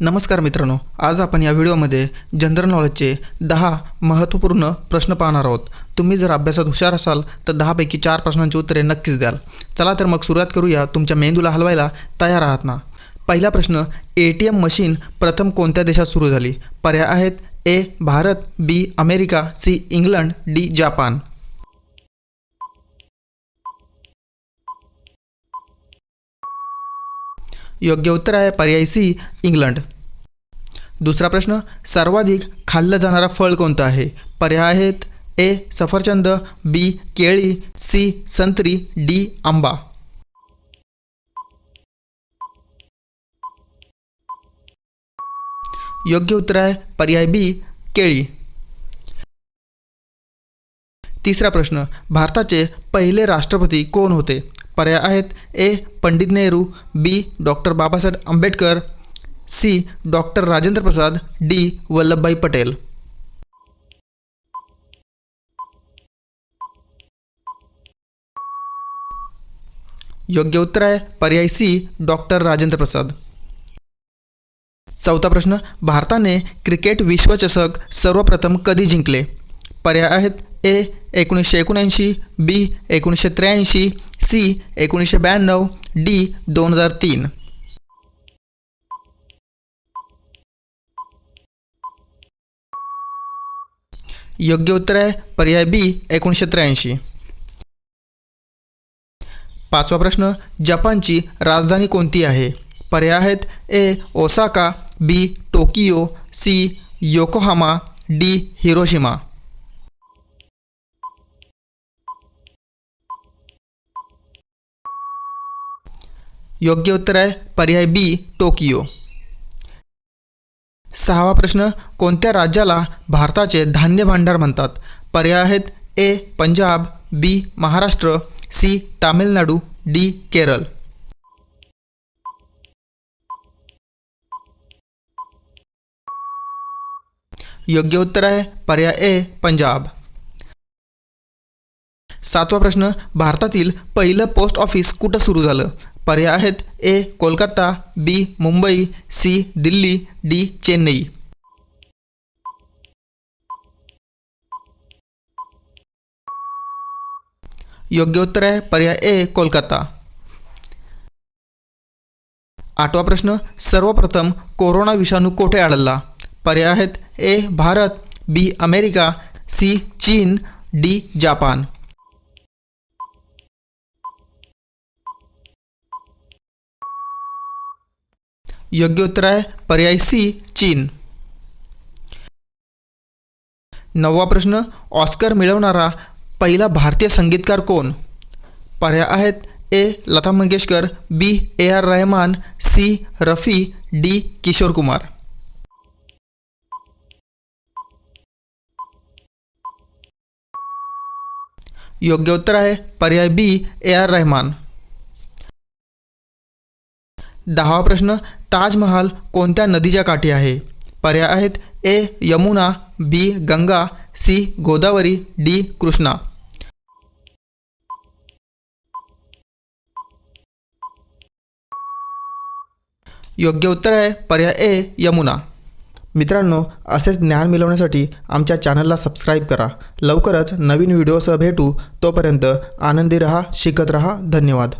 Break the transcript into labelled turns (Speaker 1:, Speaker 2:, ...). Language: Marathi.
Speaker 1: नमस्कार मित्रांनो आज आपण या व्हिडिओमध्ये जनरल नॉलेजचे दहा महत्त्वपूर्ण प्रश्न पाहणार आहोत. तुम्ही जर अभ्यासात हुशार असाल तर दहापैकी चार प्रश्नांची उत्तरे नक्कीच द्याल. चला तर मग सुरुवात करूया तुमच्या मेंदूला हलवायला तयार आहात ना? पहिला प्रश्न ए टी एम मशीन प्रथम कोणत्या देशात सुरू झाली? पर्याय आहेत A Bharat B America C England D Japan. योग्य उत्तर आहे पर्याय सी इंग्लंड. दुसरा प्रश्न सर्वाधिक खाल्लं जाणारा फळ कोणतं आहे? पर्याय आहेत ए सफरचंद बी केळी सी संत्री डी आंबा. योग्य उत्तर आहे पर्याय बी केळी. तिसरा प्रश्न भारताचे पहिले राष्ट्रपती कोण होते? पर्याय आहेत. A. Pandit Nehru B. Doctor Babasaheb Ambedkar C. Doctor Rajendra Prasad D. Vallabhbhai Patel. योग्य उत्तर आहे. पर्याय सी. डॉक्टर राजेंद्र प्रसाद. चौथा प्रश्न. भारताने क्रिकेट विश्वचषक सर्वप्रथम कधी जिंकले? पर्याय आहेत. ए. एकोणीसशे एकोणऐंशी बी एकोणीसशे त्र्याऐंशी सी एकोणीसशे ब्याण्णव डी दोन हजार तीन. योग्य उत्तर आहे पर्याय बी एकोणीसशे त्र्याऐंशी. पाचवा प्रश्न जपानची राजधानी कोणती आहे? पर्याय आहेत A Osaka B Tokyo C Yokohama D Hiroshima. योग्य उत्तर आहे पर्याय बी टोकियो. सहावा प्रश्न कोणत्या राज्याला भारताचे धान्य भांडार म्हणतात? पर्याय आहेत A Punjab B Maharashtra C Tamil Nadu D Kerala. योग्य उत्तर आहे पर्याय ए पंजाब. सातवा प्रश्न भारतातील पहिलं पोस्ट ऑफिस कुठं सुरू झालं? पर्याय आहेत. A Kolkata B Mumbai C Delhi D Chennai. योग्य उत्तर आहे पर्याय ए कोलकाता. आठवा प्रश्न सर्वप्रथम कोरोना विषाणू कोठे आढळला? पर्याय आहेत A Bharat B America C चीन डी जापान. योग्य उत्तर आहे पर्याय सी चीन. नववा प्रश्न ऑस्कर मिळवणारा पहिला भारतीय संगीतकार कोण? पर्याय आहेत A Lata Mangeshkar B A R Rahman C Rafi D Kishore Kumar. योग्य उत्तर आहे पर्याय बी ए आर रहमान. दहावा प्रश्न ताजमहाल कोणत्या नदीच्या काठी आहे? पर्याय आहेत A Yamuna B Ganga C Godavari D Krishna. योग्य उत्तर आहे पर्याय ए यमुना. मित्रांनो असेच ज्ञान मिळवण्यासाठी आमच्या चॅनलला सबस्क्राईब करा. लवकरच नवीन व्हिडिओसह भेटू. तोपर्यंत आनंदी रहा शिकत रहा. धन्यवाद.